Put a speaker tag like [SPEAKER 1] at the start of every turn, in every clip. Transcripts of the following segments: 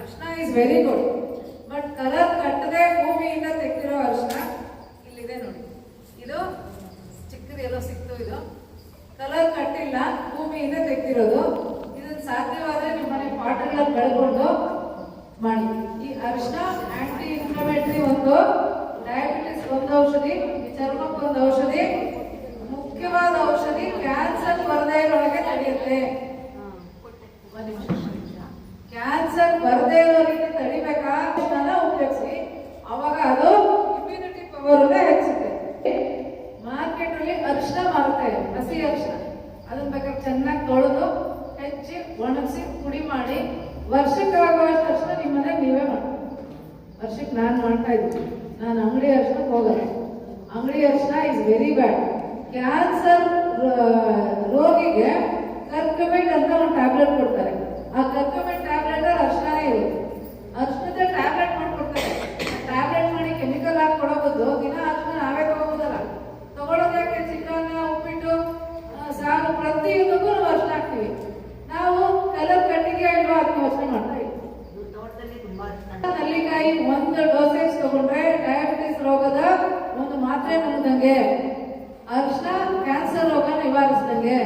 [SPEAKER 1] ಅರ್ಶನ is very good but colour ಕಟ್ಟದೆ ಭೂಮಿಯಿಂದ ತೆಗೆದಿರೋ ಅರ್ಶನ ಇಲ್ಲಿದೆ ನೋಡಿ. ಇದು ಚಿಕ್ಕದು ಎಲ್ಲೋ ಸಿಕ್ತು ಇದು. ಕಲರ್ ಕಟ್ಟಿಲ್ಲ ಭೂಮಿಯಿಂದ ತೆಗೆದಿರೋದು. ಇದನ್ನ ಸಾಧ್ಯವಾದ್ರೆ ನಿಮ್ಮನೆ ಪಾಟ್ರಲ್ಲ ಕಳ್ಕೊಂಡು ಮಾಡಿ. ಈ ಅರ್ಶನ ಆಂಟಿ ಇನ್ಫ್ಲಮೇಟರಿ ಒಂದು ಡಯಾಬಿಟಿಸ್ ಒಂದು ಔಷಧಿ ಚರ್ಮಕ್ಕೊಂದು ಔಷಧಿ ಮುಖ್ಯವಾದ ಔಷಧಿ ಕ್ಯಾನ್ಸರ್ ಬರದೇ ಇರೋರಿಗೆ ನಡೆಯುತ್ತೆ ಒಂದು ನಿಮಿಷ. ಕ್ಯಾನ್ಸರ್ ಬರದೇ ಇರೋರಿಗೆ ತಡಿಬೇಕಾ ಅರಿಶಿನ ಉಪಯೋಗಿಸಿ. ಅವಾಗ ಅದು ಇಮ್ಯುನಿಟಿ ಪವರ್ ಹೆಚ್ಚುತ್ತೆ. ಮಾರ್ಕೆಟ್ ಅಲ್ಲಿ ಅರಿಶಿನ ಮಾರುತ್ತೆ, ಹಸಿ ಅರಿಶಿನ. ಅದನ್ನ ಬೇಕಾದ್ರೆ ಚೆನ್ನಾಗಿ ತೊಳೆದು ಹೆಚ್ಚಿ ಒಣಗಿಸಿ ಪುಡಿ ಮಾಡಿ. ವರ್ಷಕ್ಕಾಗುವಷ್ಟು ಅರಿಶಿನ ನಿಮ್ಮನೆ ನೀವೇ ಮಾಡಿ ವರ್ಷಕ್ಕೆ ನಾನು ಮಾಡ್ತಾ ಇದ್ದೀನಿ. ನಾನು ಅಂಗಡಿ ಅರಿಶಿನಕ್ಕೆ ಹೋಗಲ್ಲ. ಅಂಗಡಿ ಅರಿಶಿನ ಇಸ್ ವೆರಿ ಬ್ಯಾಡ್ ಕ್ಯಾನ್ಸರ್ ರೋಗಿಗೆ ಕರ್ಕಮೆಂಟ್ ಅಂತ ಒಂದು ಟ್ಯಾಬ್ಲೆಟ್ ಕೊಡ್ತಾರೆ. ಆ ಕರ್ಕಮೆಂಟ್ ಟ್ಯಾಬ್ಲೆಟ್ ಅಷ್ಟೇ ಇರುತ್ತೆ ಅರಿಶಿನದ ಟ್ಯಾಬ್ಲೆಟ್ ಮಾಡ್ಕೊಡ್ತಾರೆ. ಟ್ಯಾಬ್ಲೆಟ್ ಮಾಡಿ ಕೆಮಿಕಲ್ ಹಾಕಿ ಕೊಡೋ ಬದಲು ದಿನ ಅಷ್ಟು ನಾವೇ ತಗೋಬೋದಲ್ಲ. ತಗೊಳ್ಳೋದಕ್ಕೆ ಚಿತ್ರಾನ್ನ ಉಪ್ಪಿಟ್ಟು ಸಾರು, ಪ್ರತಿಯೊಂದಕ್ಕೂ ನಾವು ಅರಿಶಿನ ಹಾಕ್ತೀವಿ. ನಾವು ಕಲರ್ ಕಟ್ಟಿಗೆ ಇಲ್ವಾ ಅದನ್ನ ಯೋಚನೆ ಮಾಡ್ತಾ ನಲ್ಲಿಕಾಯಿ ಒಂದು ಡೋಸೇಜ್ ತಗೊಂಡ್ರೆ ಡಯಾಬಿಟಿಸ್ ರೋಗದ ಒಂದು ಮಾತ್ರೆ ನುಂಗ್ದಂಗೆ ಅರಿಶಿನ ಕ್ಯಾನ್ಸರ್ ರೋಗ ನಿವಾರಿಸ್ದಂಗೆ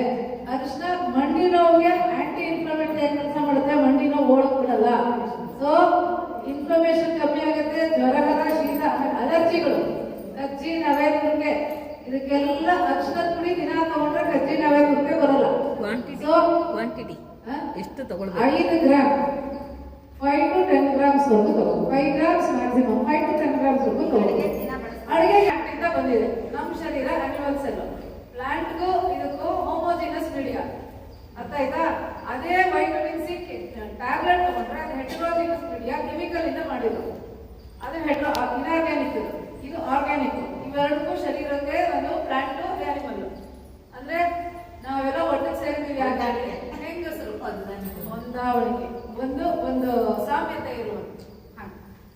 [SPEAKER 1] ಅರಿಶಿನ ಮಂಡಿ ನೋವಿಗೆ ಆಂಟಿ ಇನ್ಫ್ಲಮೇಟರಿ ಕೆಲಸ ಮಾಡುತ್ತೆ ಮಂಡಿ ನೋವು ಓಡಕ್ ಬಿಡಲ್ಲ ಸೊ ಇನ್ಫ್ಲಮೇಷನ್ ಕಮ್ಮಿ ಆಗುತ್ತೆ ಜ್ವರಗರ ಶೀತ ಆಮೇಲೆ ಅಲರ್ಜಿಗಳು ಕಜ್ಜಿ ನವೆ ತುರ್ಕೆ ಇದಕ್ಕೆಲ್ಲ ಅರಿಶಿನದ ಪುಡಿ ದಿನ ತಗೊಂಡ್ರೆ ಕಜ್ಜಿ ನವೆ ತುರ್ಕೆ ಬರಲ್ಲ
[SPEAKER 2] ಕ್ವಾಂಟಿಟಿ
[SPEAKER 1] ಸೊ
[SPEAKER 2] ಕ್ವಾಂಟಿಟಿ ಎಷ್ಟು ತಗೊಳ್ಬೇಕು.
[SPEAKER 1] ಐದು gram five to ten grams ಒಂದು ತಗೋ five grams maximum five to ten grams ವರೆಗೂ ತಗೋ
[SPEAKER 3] ಅಡುಗೆ
[SPEAKER 1] ಅಡುಗೆ ಇಂದ ಬಂದಿದೆ. ನಮ್ಮ ಶರೀರ ಅನಿಮಲ್ ಸೆಲ್ ಪ್ಲಾಂಟ್ಗೂ ಇದಕ್ಕೂ ಹೋಮೋಜಿನಸ್ ಮೀಡಿಯಾ ಅರ್ಥ ಆಯ್ತಾ? ಅದೇ ವೈಟಮಿನ್ ಸಿ ಟ್ಯಾಬ್ಲೆಟ್ ತಗೊಂಡ್ರೆ ಅದು ಹೆಟ್ರೋಜಿನಸ್ ಮೀಡಿಯಾ ಕೆಮಿಕಲ್ ಇಂದ ಮಾಡಿರೋದು. ಅದು ಹೆಟ್ರೋ ಇನ್ಆರ್ಗ್ಯಾನಿಕ್ ಇದು ಇದು. ಆರ್ಗ್ಯಾನಿಕ್ ಇವೆರಡಕ್ಕೂ ಶರೀರಕ್ಕೆ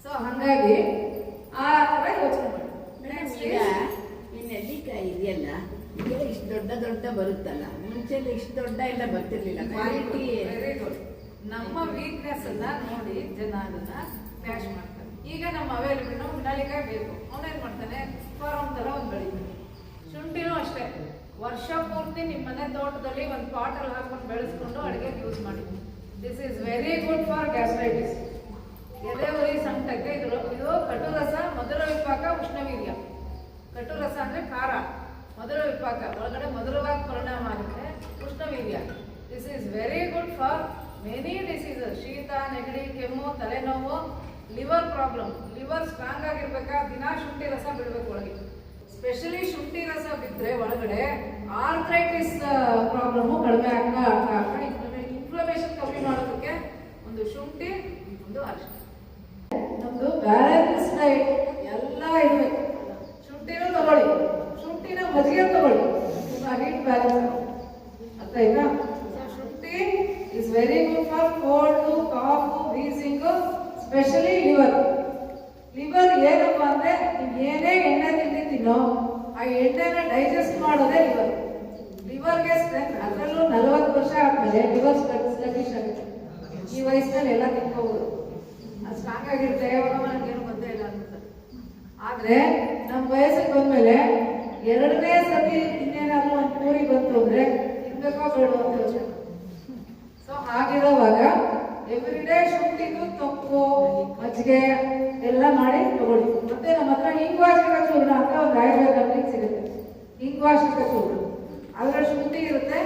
[SPEAKER 1] ಸೊ ಹಂಗಾಗಿ ಆ ಥರ ಯೋಚನೆ ಮಾಡಿ.
[SPEAKER 4] ನೆಲ್ಲಿಕಾಯಿ ಇದೆಯಲ್ಲ ಈಗ ಇಷ್ಟು ದೊಡ್ಡ ದೊಡ್ಡ ಬರುತ್ತಲ್ಲ ಮುಂಚೆ ಇಷ್ಟು ದೊಡ್ಡ ಎಲ್ಲ ಬರ್ತಿರ್ಲಿಲ್ಲ ಕ್ವಾಲಿಟಿ
[SPEAKER 1] ವೆರಿ ಗುಡ್ ನಮ್ಮ ವೀಕ್ನೆಸ್ ಅನ್ನ ನೋಡಿ ಜನ ಅದನ್ನ ಕ್ಯಾಶ್ ಮಾಡ್ತಾರೆ. ಈಗ ನಮ್ಮ ಅವೈಲೇಬಲ್ ನಾವು ನಳಿಕಾಯಿ ಬೇಕು. ಅವನೇನ್ ಮಾಡ್ತಾನೆ? ಫಾರಂ ತರ ಒಂದು ಬೆಳಿತಾನೆ. ಶುಂಠಿನೂ ಅಷ್ಟೇ. ವರ್ಷ ಪೂರ್ತಿ ನಿಮ್ಮ ಮನೆ ತೋಟದಲ್ಲಿ ಒಂದು ಪಾಟಲ್ಲಿ ಹಾಕೊಂಡು ಬೆಳೆಸ್ಕೊಂಡು ಅಡುಗೆಗೆ ಯೂಸ್ ಮಾಡಿ. This is very good for gastritis ಎದೆ ಉರಿ ಸಂಕಟಕ್ಕೆ ಇದು ಇದು ಕಟು ರಸ ಮಧುರ ವಿಪಾಕ, ಉಷ್ಣವೀರ್ಯ. ಕಟು ರಸ ಅಂದ್ರೆ ಖಾರ. ಮಧುರ ವಿಪಾಕ. ಒಳಗಡೆ ಮಧುರವಾಗಿ ಪರಿಣಾಮ ಆಗುತ್ತೆ. ಉಷ್ಣವೀರ್ಯ. This is very good for many diseases ಶೀತ, ನೆಗಡಿ, ಕೆಮ್ಮು, ತಲೆನೋವು ಲಿವರ್ ಪ್ರಾಬ್ಲಮ್ ಲಿವರ್ ಸ್ಟ್ರಾಂಗ್ ಆಗಿರ್ಬೇಕಾ? ದಿನಾ ಶುಂಠಿ ರಸ ಬಿಡ್ಬೇಕು ಒಳಗೆ. ಸ್ಪೆಷಲಿ ಶುಂಠಿ ರಸ ಬಿದ್ದರೆ ಒಳಗಡೆ ಆರ್ಥ್ರೈಟಿಸ್ ಪ್ರಾಬ್ಲಮ್ಮು ಕಡಿಮೆ ಆಗ್ತಾ ಇನ್ಫ್ಲಮೇಷನ್ ಕಮ್ಮಿ ಮಾಡೋದಕ್ಕೆ ಒಂದು ಶುಂಠಿ, ಒಂದು ಅರಿಶಿನ. ಬ್ಯಾಲೆನ್ಸ್ ಡೈಟ್ ಎಲ್ಲ ಇರ್ಬೇಕು ಶುಂಠಿನೂ ತಗೊಳ್ಳಿ. ಶುಂಠಿನ ಮಜ್ಜಿಗೆ ತಗೊಳ್ಳಿ. ಹೀಟ್ ಬ್ಯಾಲೆನ್ಸ್ ಅರ್ಥ ಆಯ್ತಾ ಶುಂಠಿ is very good for cold cough wheezing specially liver liver ಏನಪ್ಪ ಅಂದ್ರೆ ಏನೇ ಎಣ್ಣೆ ತಿಂದಿದ್ದೀನೋ ಆ ಎಣ್ಣೆನ ಡೈಜೆಸ್ಟ್ ಮಾಡೋದೇ ಲಿವರ್ ಲಿವರ್ಗೆ ಸ್ಟ್ರೆಂತ್ ಅದರಲ್ಲೂ ನಲವತ್ತು ವರ್ಷ ಆದ್ಮೇಲೆ ಲಿವರ್ ಸ್ಲಗಿಶ್ ಆಗುತ್ತೆ. ಈ ವಯಸ್ಸಿನಲ್ಲಿ ಎಲ್ಲ ತಿನ್ಕೋಬಹುದು ಸ್ಟ್ರಾಂಗ್ ಆಗಿರುತ್ತೆ ಯಾವಾಗ ನನಗೇನು ಗೊತ್ತೇ ಇಲ್ಲ ಅಂತ ಆದ್ರೆ ನಮ್ಮ ವಯಸ್ಸಿಗೆ ಬಂದ್ಮೇಲೆ ಎರಡನೇ ಸತಿ ಇನ್ನೇನಾದ್ರು ಒಂದು ಪೂರಿ ಬಂತು ಅಂದ್ರೆ ತಿನ್ಬೇಕೋ ಬೇಡೋ ಅಂತ ಯೋಚನೆ ಸೊ ಹಾಗಿರೋವಾಗ ಎವ್ರಿ ಡೇ ಶುಂಠಿದು ತೊಪ್ಪು, ಮಜ್ಜಿಗೆ ಎಲ್ಲ ಮಾಡಿ ತಗೊಳ್ಳಿ. ಮತ್ತೆ ನಮ್ಮ ಹತ್ರ ಹಿಂಗ್ವಾಶಕ ಚೂರ್ಣ ಅಂತ ಒಂದು ಆಯುರ್ವೇದ ಅಂಗಡಿಗೆ ಸಿಗುತ್ತೆ. ಹಿಂಗ್ವಾಶಕ ಚೂರ್ಣ. ಅದ್ರಲ್ಲಿ ಶುಂಠಿ ಇರುತ್ತೆ.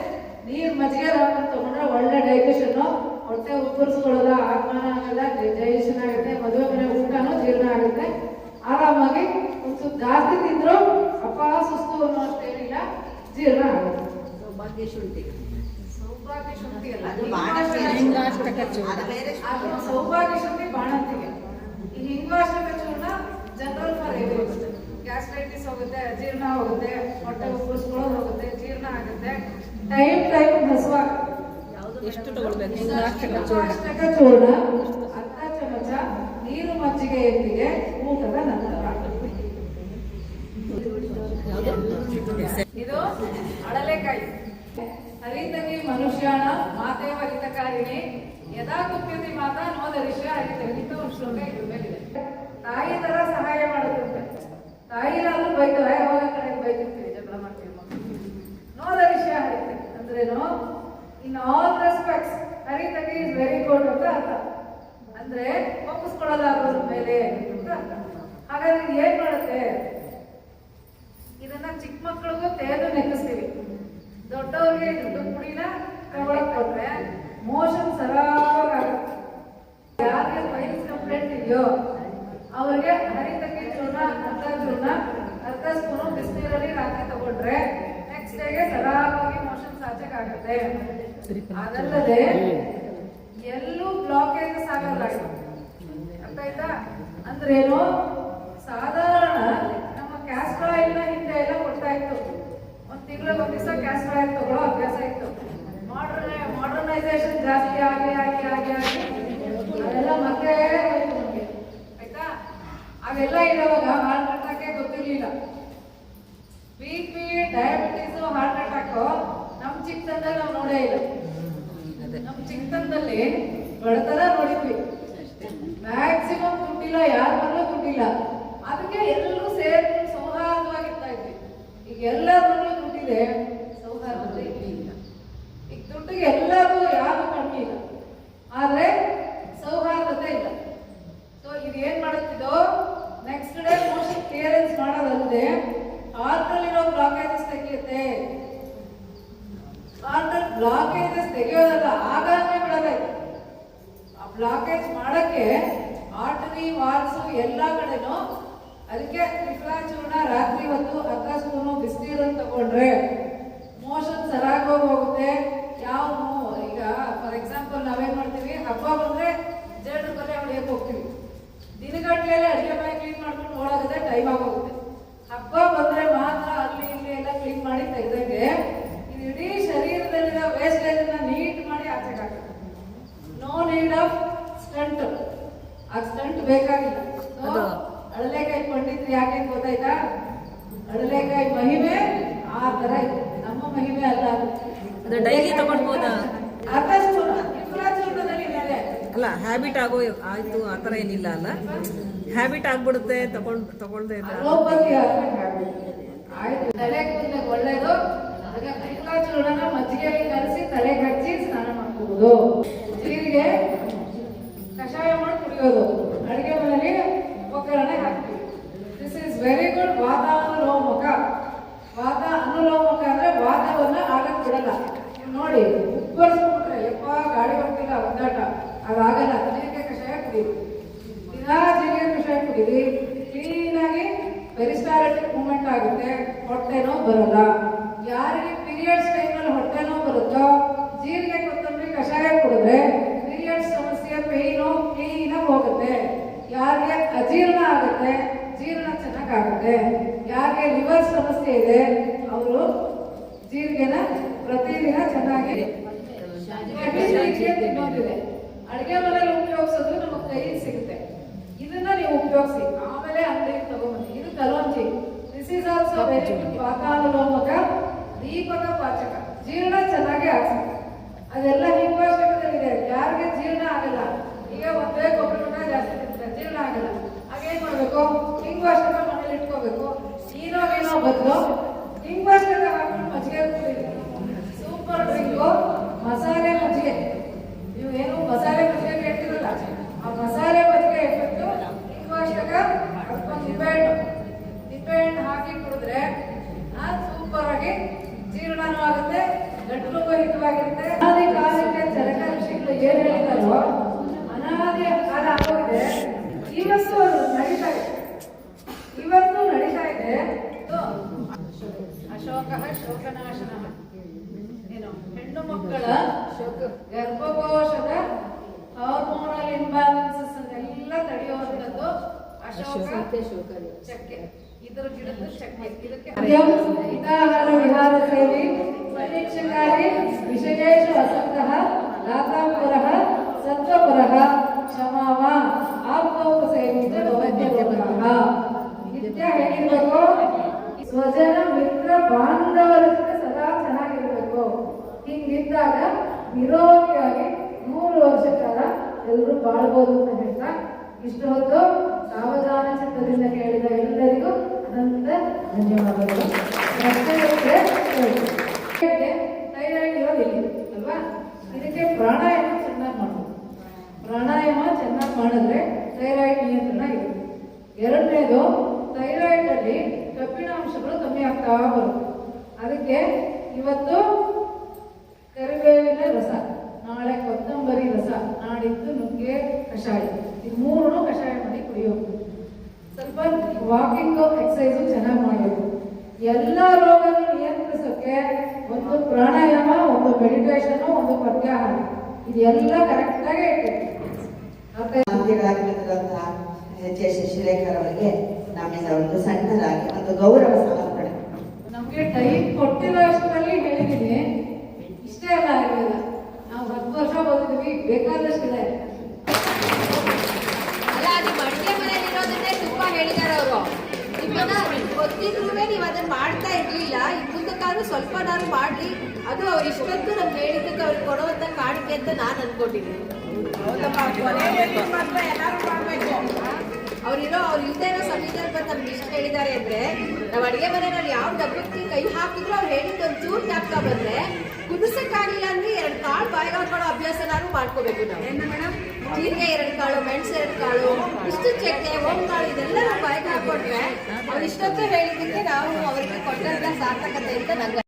[SPEAKER 1] ನೀರು ಮಜ್ಜಿಗೆ ಹಾಕೊಂಡು ತಗೊಂಡ್ರೆ ಒಳ್ಳೆ ಡೈಜೆಷನ್ ಹೊಟ್ಟೆ ಉಪ್ಪರಿಸ್ಕೊಳ್ಳೋದ ಆಗಮನ ಆಗಲ್ಲ ಜೈ ಜೀರ್ಣ ಆರಾಮಾಗಿ ಒಂದು ಜಾಸ್ತಿ ತಿಂದ್ರು ಅಪ್ಪ ಸುಸ್ತು ಅನ್ನೋ ಅಷ್ಟೇನಿಲ್ಲ ಜೀರ್ಣ ಆಗುತ್ತೆ.
[SPEAKER 4] ಸೌಭಾಗ್ಯ ಶುಂಠಿ.
[SPEAKER 1] ಸೌಭಾಗ್ಯ ಶುಂಠಿ ಅಲ್ಲ.
[SPEAKER 3] ಅದು
[SPEAKER 1] ಸೌಭಾಗ್ಯ ಶುಂಠಿ ಬಾಣಂತಿಗೆ ಈ ಹಿಂಗಾಷ್ಟಕ ಚೂರ್ಣ ಜನರಲ್ ಫಾರ್ ಎವ್ರಿ ಗ್ಯಾಸ್ಟ್ರೈಟಿಸ್ ಹೋಗುತ್ತೆ ಅಜೀರ್ಣ ಹೋಗುತ್ತೆ ಹೊಟ್ಟೆ ಉಪ್ಪರಿಸ್ಕೊಳ್ಳೋದು ಹೋಗುತ್ತೆ ಜೀರ್ಣ ಆಗುತ್ತೆ. ಟೈಮ್ ಟೈಮ್ ಹಸುವಾಗ
[SPEAKER 2] ಎಷ್ಟು ತಗೊಳ್ಬೇಕು? ಹಿಂಗಾಷ್ಟಕ ಚೂರ್ಣ
[SPEAKER 1] ಹಿಂಗಾಷ್ಟಕ ಚೂರ್ಣ ಅರ್ಧ ಚಮಚ ನೀರು ಮಜ್ಜಿಗೆಯೊಂದಿಗೆ ಊಟದ ನಂತರ. ಇದು ಅಡಲೆಕಾಯಿ. ಹರಿತಗಿ ಮನುಷ್ಯಾಣ ಮಾತೇವ ಹಿತಕಾರಿಣಿ. ಯದಾ ಕುಪ್ಯತಿ ಮಾತಾ ನೋದ ಇಂಥ ಒಂದು ಶ್ಲೋಕ ಇದ್ರ ಮೇಲಿದೆ. ತಾಯಿ ತರ ಸಹಾಯ ಮಾಡುತ್ತೆ. ತಾಯಿನಾದ್ರೂ ಬೈತವೆ ಯಾವಾಗ ಕಡೆ ಬೈತಿರ್ತೀವಿ ಜಗಳ ಮಾಡ್ತೀವಿ ಮಕ್ಕಳು ನೋದರಿಶ ಹರಿತೆ ಅಂದ್ರೇನು ಇನ್ ಆಲ್ ರೆಸ್ಪೆಕ್ಟ್ಸ್ ಹರಿತಗೆ ಇಸ್ ವೆರಿ ಗುಡ್ ಅಂತ ಅರ್ಥ ಅಂದ್ರೆ ಒಪ್ಪಿಸ್ಕೊಳ್ಳಲ್ಲ ಅದ್ರ ಮೇಲೆ ಅಂತ ಅರ್ಥ ಹಾಗಾದ್ರೆ ಇದು ಏನ್ ಮಾಡುತ್ತೆ ಇದನ್ನ ಚಿಕ್ಕ ಮಕ್ಕಳಿಗೂ ತೆಗೆದು ನೆಕ್ಕಿಸ್ತೀವಿ ದೊಡ್ಡವ್ರಿಗೆ ದುಡ್ಡು ಪುಡಿನ ತಗೊಳಕ್ ಕೊಟ್ರೆ ಮೋಷನ್ ಸರಾಗವಾಗುತ್ತೆ ಯಾರಿಗೆ ಫೈಲ್ಸ್ ಕಂಪ್ಲೇಂಟ್ ಇದೆಯೋ ಅವ್ರಿಗೆ ಹರಿತಕ್ಕೆ ಚೂರ್ಣ ಅರ್ಧ ಚೂರ್ಣ ಅರ್ಧ ಸ್ಪೂನು ಬಿಸಿನೀರಲ್ಲಿ ರಾತ್ರಿ ತಗೊಂಡ್ರೆ ನೆಕ್ಸ್ಟ್ ಡೇಗೆ ಸರಾಗವಾಗಿ ಮೋಷನ್ಸ್ ಆಚೆಗಾಗುತ್ತೆ ಅದಲ್ಲದೆ ಎಲ್ಲೂ ಬ್ಲಾಕೇಜಸ್ ಆಗಲ್ಲ. ಅರ್ಥ ಆಯ್ತಾ ಅಂದ್ರೆ ಏನು ಸಾಧಾರಣ ನಮ್ಮ ಕ್ಯಾಸ್ಟ್ರಾ ಎಲ್ಲ ಹಿಂದೆ ಎಲ್ಲ ಕೊಡ್ತಾ ಇತ್ತು. ಒಂದ್ ತಿಂಗಳಿಗೆ ಒಂದ್ ದಿವಸ ಕ್ಯಾಸ್ಟ್ರಾ ಆಯಿಲ್ ತಗೊಳ್ಳೋ ಅಭ್ಯಾಸ ಇತ್ತು. ಮಾಡರ್ನ್ ಮಾಡರ್ನೈಸೇಷನ್ ಜಾಸ್ತಿ ಆಗಿ ಆಗಿ ಆಗಿ ಆಗಿ ಅದೆಲ್ಲ ಮತ್ತೆ. ಆಯ್ತಾ? ಅವೆಲ್ಲ ಇರೋವಾಗ ಹಾರ್ಟ್ ಅಟ್ಯಾಕೆ ಗೊತ್ತಿರ್ಲಿಲ್ಲ. B P diabetes heart attack ನಮ್ಮ ಚಿಕ್ಕತನದಲ್ಲಿ ನಾವು ನೋಡೇ ಇಲ್ಲ. ಚಿಕ್ಕತನದಲ್ಲಿ ಬಡತನ ನೋಡಿದ್ವಿ ಮ್ಯಾಕ್ಸಿಮಮ್ ದುಡ್ಡಿಲ್ಲ ಯಾರ ಮನೇಲೂ ದುಡ್ಡಿಲ್ಲ ಅದಕ್ಕೆ ಎಲ್ಲರೂ ಸೇರ್ಕೊಂಡು ಸೌಹಾರ್ದವಾಗಿರ್ತಾ ಇದ್ವಿ ಈಗ ಎಲ್ಲರ ಮನೇಲೂ ದುಡ್ಡಿದೆ ಸೌಹಾರ್ದತೆ ಇಲ್ಲ ಈಗ ದುಡ್ಡಿಗೆ ಎಲ್ಲರೂ ಯಾರು ಕಮ್ಮಿ ಇಲ್ಲ ಆದ್ರೆ ಸೌಹಾರ್ದತೆ ಇಲ್ಲ ಸೊ ಇದು ಏನ್ ಮಾಡುತ್ತಿದ್ದೋ ನೆಕ್ಸ್ಟ್ ಡೇ ಮೋಷನ್ ಕ್ಲಿಯರೆನ್ಸ್ ಮಾಡೋದಲ್ಲದೆ ಹಾರ್ಟ್ನಲ್ಲಿರೋ ಬ್ಲಾಕೇಜಸ್ ತೆಗೆಯುತ್ತೆ ಹಾರ್ಟಲ್ ಬ್ಲಾಕೇಜಸ್ ತೆಗೆಯೋದಲ್ಲ ಆಗಾಗ್ಗೆ ಬಿಡದೆ ಆ ಬ್ಲಾಕೇಜ್ ಮಾಡಕ್ಕೆ ಆರ್ಟರಿ ವಾಲ್ಸ್ ಎಲ್ಲ ಕಡೆನೂ ಅದಕ್ಕೆ ತ್ರಿಫಲಾಚೂರ್ಣ, ರಾತ್ರಿ ಹೊತ್ತು ಅರ್ಧ ಸ್ಪೂನು ಬಿಸಿನೀರನ್ನು ತಗೊಂಡ್ರೆ ಮೋಷನ್ ಸರಾಗಿ ಹೋಗುತ್ತೆ. ಯಾವ ಈಗ ಫಾರ್ ಎಕ್ಸಾಂಪಲ್ ನಾವೇನು ಮಾಡ್ತೀವಿ, ಹಬ್ಬ ಬಂದ್ರೆ ಜೇಡು ಕೊಲೆ ಹೊಡೆಯಕ್ಕೆ ಹೋಗ್ತೀವಿ. ದಿನಗಟ್ಟಲೆ ಅಡುಗೆ ಮನೆ ಕ್ಲೀನ್ ಮಾಡ್ಕೊಂಡು ಓಡಾಗದೆ ಟೈಮ್ ಆಗೋಗುತ್ತೆ ಹಬ್ಬ ಬಂದ್ರೆ ಮಾತ್ರ ಅಲ್ಲಿ ಇಲ್ಲಿ ಎಲ್ಲ ಕ್ಲೀನ್ ಮಾಡಿ ತೆಗೆದಂಗೆ ಇದು ಇಡೀ ವೇಸ್ಟೇಜ್ ನೀಟ್ ಮಾಡಿ ಆಚೆಗೆ ಹಾಕಬೇಕು ನೋ ನೀಡ್ ಆಫ್ ಸ್ಟಂಟ್ ಆ ಸ್ಟಂಟ್ ಬೇಕಾಗಿಲ್ಲ. ಅಳಲೆಕಾಯಿ ಪಂಡಿತ್ರು ಯಾಕೆ ಗೊತ್ತಾಯ್ತಾ ಅಳಲೆಕಾಯಿ ಮಹಿಮೆ ಆ ತರ ಇದೆ. ನಮ್ಮ ಮಹಿಮೆ ಅಲ್ಲ ಅದು.
[SPEAKER 2] ಡೈಲಿ?
[SPEAKER 1] ಆದಷ್ಟು
[SPEAKER 2] ಅಲ್ಲ. ಹ್ಯಾಬಿಟ್ ಆಗೋ ಆಯ್ತು ಆ ಥರ ಏನಿಲ್ಲ ಅಲ್ಲ? ಹ್ಯಾಬಿಟ್ ಆಗ್ಬಿಡುತ್ತೆ ತಗೊಂಡ್ ತಗೊಳ್ದೆ ಇಲ್ಲ.
[SPEAKER 1] ಅಲೋಪತಿ ಆಯ್ತು. ತಲೆ ಒಳ್ಳೇದು ಅದಕ್ಕೆ ವಿಫಲಾಚೂರ್ಣನ ಮಜ್ಜಿಗೆಯಲ್ಲಿ ಕಲಸಿ ತಲೆಗೆ ಹಚ್ಚಿ ಸ್ನಾನ ಮಾಡ್ಕೋಬಹುದು ಜೀರಿಗೆ ಕಷಾಯ ಮಾಡಿ ಕುಡಿಯೋದು. ಅಡಿಗೆ ಮನೆಯಲ್ಲಿ ಒಗ್ಗರಣೆ ಹಾಕ್ತೀವಿ. ದಿಸ್ ಇಸ್ ವೆರಿ ಗುಡ್ ವಾತಾನುಲೋಮಕ. ವಾತ ಅನುಲೋಮಕ ಅಂದ್ರೆ ವಾತವನ್ನ ಆಗಕ್ ಬಿಡಲ್ಲ ನೋಡಿ ಉಪ್ಪರ್ಸ್ಕೊಂಡ್ರೆ ಯಪ್ಪ ಗಾಡಿ ಹೋಗ್ತಿಲ್ಲ ಒದ್ದಾಟ. ಅದಾಗಲ್ಲ, ಜೀರಿಗೆ ಕಷಾಯ ಕುಡೀರಿ. ದಿನಾ ಜೀರಿಗೆ ಕಷಾಯ ಕುಡೀರಿ. ಕ್ಲೀನಾಗಿ ಪೆರಿಸ್ಟಾಲಿಟಿಕ್ ಮೂಮೆಂಟ್ ಆಗುತ್ತೆ. ಹೊಟ್ಟೆ ನೋವು ಬರಲ್ಲ ಯಾರಿಗೆ ಪೀರಿಯಡ್ಸ್ ಟೈಮಲ್ಲಿ ಹೊಟ್ಟೆ ನೋವು ಬರುತ್ತೋ ಜೀರಿಗೆ ಕೊತ್ತಂಬರಿ ಕಷಾಯ ಕುಡಿದ್ರೆ ಪೀರಿಯಡ್ಸ್ ಸಮಸ್ಯೆ ಪೇಯ್ನು ಕ್ಲೀನಾಗಿ ಹೋಗುತ್ತೆ ಅಜೀರ್ಣ ಆಗುತ್ತೆ, ಜೀರ್ಣ ಚೆನ್ನಾಗಾಗುತ್ತೆ. ಯಾರಿಗೆ ಲಿವರ್ ಸಮಸ್ಯೆ ಇದೆ, ಅವರು ಜೀರಿಗೆನ ಪ್ರತಿದಿನ ಚೆನ್ನಾಗಿ ತಿನ್ನೋದಿದೆ ಅಡಿಗೆ ಮನೆಯಲ್ಲಿ ಉಪಯೋಗಿಸೋದು ನಮ್ಮ ಕೈಯಲ್ಲಿ ಸಿಗುತ್ತೆ. ಇದನ್ನ ನೀವು ಉಪಯೋಗಿಸಿ. ಆಮೇಲೆ ಅಂಗಡಿಗೆ ತಗೊಂಡ್ಬನ್ನಿ ಇದು ಕಲೋಂಜಿ ದಿಸ್ ಈಸ್ ಆಲ್ಸೋ ವಾತಾನುಲೋಮಕ ದೀಪಕ ಪಾಚಕ. ಜೀರ್ಣ ಚೆನ್ನಾಗಿ ಆಗ್ತದೆ. ಅದೆಲ್ಲ ಹಿಂಪಾಶಕದಲ್ಲಿದೆ ಯಾರಿಗೆ ಜೀರ್ಣ ಆಗಲ್ಲ. ಈಗ ಒಂದೇ ಕೊಬ್ಬರಿ ಜಾಸ್ತಿ ಜೀರ್ಣ ಆಗಲ್ಲ. ಹಾಗೇನ್ ಕಿಂಗ್ ಹಿಂಗ್ವಾಶಕ ಮನೇಲಿ ಇಟ್ಕೋಬೇಕು. ನೀನೋ ಏನೋ ಬದಲು ಹಿಂಗ್ವಾಶಕ ಹಾಕೊಂಡು ಮಜ್ಜಿಗೆ ಸೂಪರ್ ಡ್ರಿಂಕು ಮಸಾಲೆ ಮಜ್ಜಿಗೆ. ನೀವು ಏನು ಮಸಾಲೆ ಮಜ್ಜಿಗೆ ಕೇಳ್ತಿರಲ್ಲ ಆ ಮಸಾಲೆ ಮಜ್ಜಿಗೆ ಎಫೆಕ್ಟು ಹಿಂಗ್ವಾಶಕ ಅದಕ್ಕೊಂದು ಡಿಪೆಂಡ್ ಡಿಪೆಂಡ್ ಹಾಕಿ ಕುಡಿದ್ರೆ ಸೂಪರ್ ಆಗಿ ಜೀರ್ಣನೂ ಆಗುತ್ತೆ ಗಟ್ಟಿಗೂ ಹಿತವಾಗಿರುತ್ತೆ ಅನಾದಿ ಕಾಲಕ್ಕೆ ಚರಕ ಋಷಿಗಳು ಏನ್ ಹೇಳಿದಾರೋ? ಅನಾದಿ ಕಾಲ ಆಗೋಗಿದೆ. ಇವತ್ತು ಅದು ನಡೀತಾ ಇದೆ ಇವತ್ತು ನಡೀತಾ ಇದೆ ಇದು ಅಶೋಕ ಶೋಕನಾಶನ ಏನು ಹೆಣ್ಣು ಮಕ್ಕಳ ಶೋಕ ಗರ್ಭಕೋಶದ ಹಾರ್ಮೋನಲ್ ಇಂಬ್ಯಾಲೆನ್ಸಸ್ ಎಲ್ಲ ತಡೆಯುವಂಥದ್ದು ಅಶೋಕ ಚಕ್ಕೆ. ಇದರ ಗಿಡದ ಚಕ್ಕೆ. ಇದಕ್ಕೆ ಹಿತಾಹಾರ ವಿಹಾರ ಸೇವೆ ಪ್ರತೀಕ್ಷಕಾರಿ ವಿಶೇಷ ಅಸಕ್ತಃ ದಾತಾಪುರ ಸತ್ವಪರಃ ಕ್ಷಮಾವ ಆಪ್ತೌ ಸೇವಿತ ನಿತ್ಯ ಹೇಳಿರ್ಬೇಕು ಸ್ವಜನ ಬಾಂಧವರ ಜೊತೆ ಸದಾ ಚೆನ್ನಾಗಿರ್ಬೇಕು. ಹಿಂಗಿದ್ದಾಗ ನಿರೋಗಿಯಾಗಿ ನೂರು ವರ್ಷ ಕಾಲ ಎಲ್ಲರೂ ಬಾಳ್ಬೋದು ಅಂತ ಹೇಳ್ತಾ, ಇಷ್ಟು ಹೊತ್ತು ಸಾವಧಾನ ಚಿತ್ರದಿಂದ ಕೇಳಿದ ಎಲ್ಲರಿಗೂ ಅನಂತ ಧನ್ಯವಾದಗಳು. ಥೈರಾಯ್ಡ್ ಇರೋದಿಲ್ಲ ಅಲ್ವಾ? ಇದಕ್ಕೆ ಪ್ರಾಣಾಯಾಮ ಚೆನ್ನಾಗಿ ಮಾಡೋದು ಪ್ರಾಣಾಯಾಮ ಚೆನ್ನಾಗಿ ಮಾಡಿದ್ರೆ ಥೈರಾಯ್ಡ್ ನಿಯಂತ್ರಣ ಇರುತ್ತೆ. ಎರಡನೇದು ಥೈರಾಯ್ಡ್ ಅಲ್ಲಿ ಕಬ್ಬಿಣಾಂಶಗಳು ಕಮ್ಮಿ ಆಗ್ತಾ ಬರುತ್ತೆ. ಅದಕ್ಕೆ ಇವತ್ತು ಕರಿಬೇವಿನ ರಸ, ನಾಳೆ ಕೊತ್ತಂಬರಿ ರಸ, ನಾಡಿದ್ದು ನುಗ್ಗೆ ಕಷಾಯ. ಇದು ಮೂರು ಕಷಾಯ ಮಾಡಿ ಕುಡಿಯೋದು. ಸ್ವಲ್ಪ ವಾಕಿಂಗ್ ಎಕ್ಸಸೈಸು ಚೆನ್ನಾಗಿ ಮಾಡಬೇಕು. ಎಲ್ಲ ರೋಗ ನಿಯಂತ್ರಿಸೋಕೆ ಒಂದು ಪ್ರಾಣಾಯಾಮ, ಒಂದು ಮೆಡಿಟೇಷನ್ ಒಂದು ಪ್ರತ್ಯಾಹಾರ ಇದೆಲ್ಲ ಕರೆಕ್ಟಾಗಿ
[SPEAKER 3] ಆಗಿ ಎಚ್ ಎಸ್ ಶಿಲೇಖರ್ ಅವರಿಗೆ ನಮ್ಮಿಂದ ಒಂದು ಸಣ್ಣದಾಗಿ ಒಂದು ಗೌರವ
[SPEAKER 1] ನಮ್ಗೆ ಟೈಮ್ ಕೊಟ್ಟಿರೋ ಅಷ್ಟರಲ್ಲಿ ಹೇಳಿದ್ದೀನಿ. ಇಷ್ಟೇ ಅಲ್ಲ ಆಯುರ್ವೇದ. ನಾವು ಹತ್ತು ವರ್ಷ ಓದಿದ್ವಿ ಬೇಕಾದಷ್ಟಿದೆ
[SPEAKER 5] ಅಲ್ಲ ಅದು ಮಡಿಕೆ ಮನೇಲಿ ಇರೋದನ್ನೇ ತುಂಬಾ ಹೇಳಿದ್ದಾರೆ ಅವರು. ನಿಮ್ಮನ್ನ ಗೊತ್ತಿದ್ರು ನೀವು ಅದನ್ನ ಮಾಡ್ತಾ ಇರ್ಲಿಲ್ಲ. ಮುಂದಕ್ಕಾದ್ರೂ ಸ್ವಲ್ಪನಾದ್ರು ಮಾಡ್ಲಿ. ಅದು ಅವ್ರು ಇಷ್ಟೊತ್ತು ನಮ್ಗೆ ಹೇಳಿದ್ದಕ್ಕೆ ಅವ್ರಿಗೆ ಕೊಡುವಂತ ಕಾಣಿಕೆ ಅಂತ ನಾನು ಅನ್ಕೊಂಡಿದ್ದೀನಿ. ಅವ್ರಿರೋ ಅವ್ರು ಇಲ್ಲದೆ ಇರೋ ಸಂದರ್ಭ ನಮ್ಗೆ ಇಷ್ಟ ಹೇಳಿದ್ದಾರೆ ಅಂದ್ರೆ ನಾವು ಅಡಿಗೆ ಮನೆಯಲ್ಲಿ ಯಾವ ಡಬ್ಬಕ್ಕೆ ಕೈ ಹಾಕಿದ್ರು ಅವ್ರು ಹೇಳಿದ್ದು ಒಂದು ಚೂರು ಜ್ಞಾಪಕ ಬಂದ್ರೆ ಕುದಿಸಕ್ಕಾಗಿಲ್ಲ ಅಂದ್ರೆ ಎರಡು ಕಾಳು ಬಾಯಿಗೆ ಹಾಕೊಳ್ಳೋ ಮಾಡ್ಕೋಬೇಕು ನಾವು. ಜೀರಿಗೆ ಎರಡು ಕಾಳು ಮೆಣಸು ಎರಡು ಕಾಳು ಇಷ್ಟು ಚಕ್ಕೆ ಓಮ್ ಕಾಳು ಇದೆಲ್ಲ ನಾವು ಬಾಯಿಗೆ ಹಾಕೊಂಡ್ರೆ ಅವ್ರು ಇಷ್ಟೊತ್ತು ಹೇಳಿದ್ದಕ್ಕೆ ನಾವು ಅವರಿಗೆ ಕೊಟ್ಟಂತ ಸಾರ್ಥಕತೆ ಅಂತ ನಂಗೆ